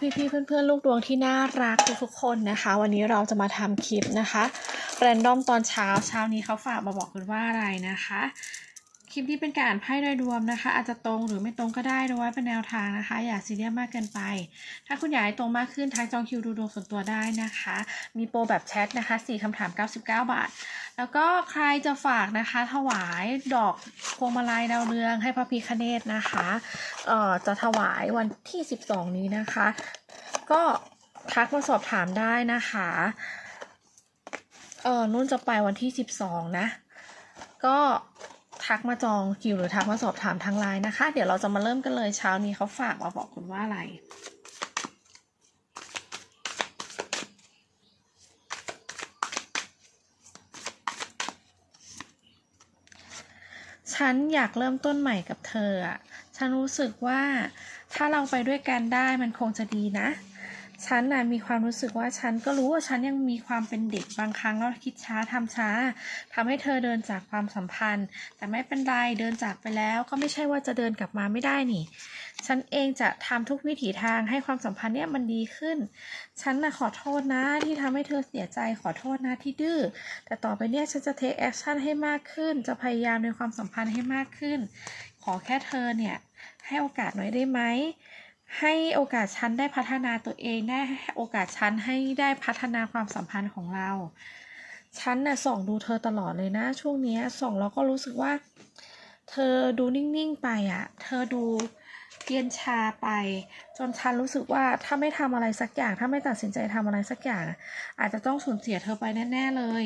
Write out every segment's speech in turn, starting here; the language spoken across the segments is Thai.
พี่ๆเพื่อนๆ ลูกดวงที่น่ารักทุกๆคนนะคะ วันนี้เราจะมาทำคลิปนะคะแรนดอมตอนเช้าเช้านี้เขาฝากมาบอกคุณว่าอะไรนะคะ คลิปนี้เป็นการอ่านไพ่โดยรวมนะคะ อาจจะตรงหรือไม่ตรงก็ได้ดูไว้เป็นแนวทางนะคะ อย่าซีเรียสมากเกินไป ถ้าคุณอยากให้ตรงมากขึ้นทักจองคิวดูดวงส่วนตัวได้นะคะ มีโปรแบบแชทนะคะ4คำถาม 99 บาท แล้วก็ใครจะฝากนะคะ ถวายดอกพวงมาลัยดาวเรืองให้พระพิคเนตนะคะเอ่อจะถวายวันที่ 12 นี้นะคะ ก็ทักมาสอบถามได้นะคะเออนุ่นจะไปวันที่ 12 นะ ก็ ทักมาจองคิวหรือทักมาสอบถามทางไลน์นะคะ เดี๋ยวเราจะมาเริ่มกันเลยเช้านี้เขาฝากมาบอกคุณว่าอะไรฉันอยากเริ่มต้นใหม่กับเธออะฉันรู้สึกว่าถ้าเราไปด้วยกันได้มันคงจะดีนะ ฉันน่ะมีความรู้สึกว่าฉันก็รู้ว่าฉันยังมีความเป็นเด็กบางครั้งก็คิดช้าทำช้าทำให้เธอเดินจากความสัมพันธ์ แต่ไม่เป็นไรเดินจากไปแล้ว ก็ไม่ใช่ว่าจะเดินกลับมาไม่ได้นี่ ฉันเองจะทำทุกวิถีทางให้ความสัมพันธ์เนี่ยมันดีขึ้น ฉันน่ะขอโทษนะที่ทำให้เธอเสียใจขอโทษนะที่ดื้อแต่ต่อไปเนี่ยฉันจะเทคแอคชั่นให้มากขึ้น จะพยายามในความสัมพันธ์ให้มากขึ้น ขอแค่เธอเนี่ยให้โอกาสหน่อยได้ไหม ให้โอกาสฉันได้พัฒนาตัวเองได้โอกาสฉันให้ได้พัฒนาความสัมพันธ์ของเรา ฉันน่ะส่องดูเธอตลอดเลยนะ ช่วงนี้ส่องแล้วก็รู้สึกว่า เธอดูนิ่งๆไปอะเธอดูเย็นชาไป จนฉันรู้สึกว่าถ้าไม่ทำอะไรสักอย่าง ถ้าไม่ตัดสินใจทำอะไรสักอย่าง อาจจะต้องสูญเสียเธอไปแน่ๆเลย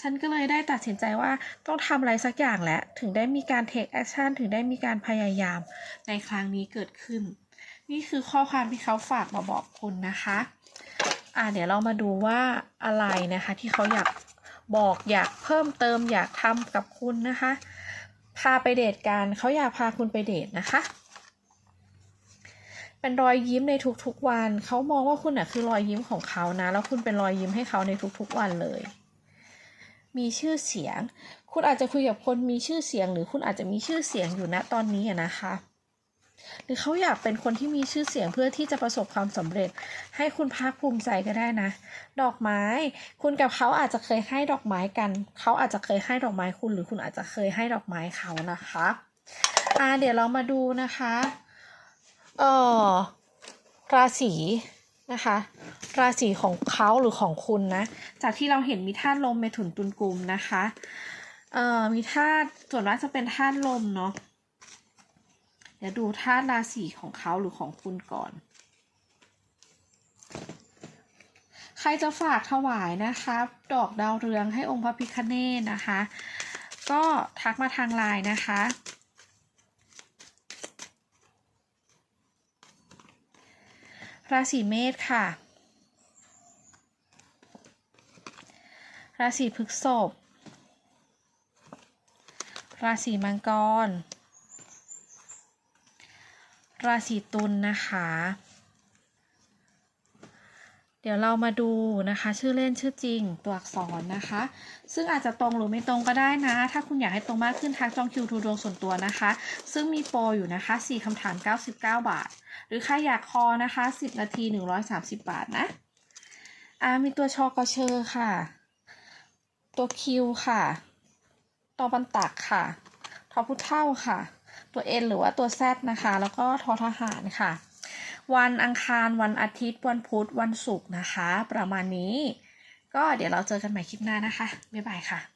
ฉันก็เลยได้ตัดสินใจว่าต้องทำอะไรสักอย่างแหละถึงได้มีการ take action ถึงได้มีการพยายามในครั้งนี้เกิดขึ้น นี่คือข้อความที่เขาฝากมาบอกคุณนะคะ อ่าเดี๋ยวเรามาดูว่าอะไรนะคะ ที่เขาอยากบอกอยากเพิ่มเติมอยากทำกับคุณนะคะ พาไปเดทกันเขาอยากพาคุณไปเดทนะคะ เป็นรอยยิ้มในทุกๆวัน เขามองว่าคุณน่ะคือรอยยิ้มของเขานะ แล้วคุณเป็นรอยยิ้มให้เขาในทุกๆวันเลย มีชื่อเสียง คุณอาจจะคุยกับคนมีชื่อเสียง หรือคุณอาจจะมีชื่อเสียงอยู่ณตอนนี้นะคะ หรือเขาอยากเป็นคนที่มีชื่อเสียงเพื่อที่จะประสบความสำเร็จ ให้คุณภาคภูมิใจก็ได้นะ ดอกไม้ คุณกับเขาอาจจะเคยให้ดอกไม้กัน เขาอาจจะเคยให้ดอกไม้คุณ หรือคุณอาจจะเคยให้ดอกไม้เขานะคะอ่าเดี๋ยวเรามาดูนะคะเออราศีนะคะ ราศีของเขาหรือของคุณนะ จากที่เราเห็นมีธาตุลมเมถุนตุลกุมนะคะเอ่อมีธาตุส่วนมากจะเป็นธาตุลมเนาะ เดี๋ยวดูธาตุราศีของเขาหรือของคุณก่อน ใครจะฝากถวายนะคะ ดอกดาวเรืองให้องค์พระพิคเนตนะคะ ก็ทักมาทางไลน์นะคะราศีเมษค่ะ ราศีพฤษภ ราศีมังกร ราศีตุลนะคะ เดี๋ยวเรามาดูนะคะ ชื่อเล่นชื่อจริงตัวอักษรนะคะ ซึ่งอาจจะตรงหรือไม่ตรงก็ได้นะ ถ้าคุณอยากให้ตรงมากขึ้นทักจองคิวทูดวงส่วนตัวนะคะ ซึ่งมีโปรอยู่นะคะ 4คำถาม 99 บาท หรือใครอยากคอนะคะ 10 นาที 130 บาทนะอ่ามีตัวชอกเชอค่ะ ตัวคิวค่ะตอบันตักค่ะ ทอพุเท่าค่ะ ตัว N หรือว่าตัว Z นะคะ แล้วก็ทอทหารค่ะ วันอังคารวันอาทิตย์ วันพุธวันศุกร์นะคะ ประมาณนี้ ก็เดี๋ยวเราเจอกันใหม่คลิปหน้านะคะ บ๊ายบายค่ะ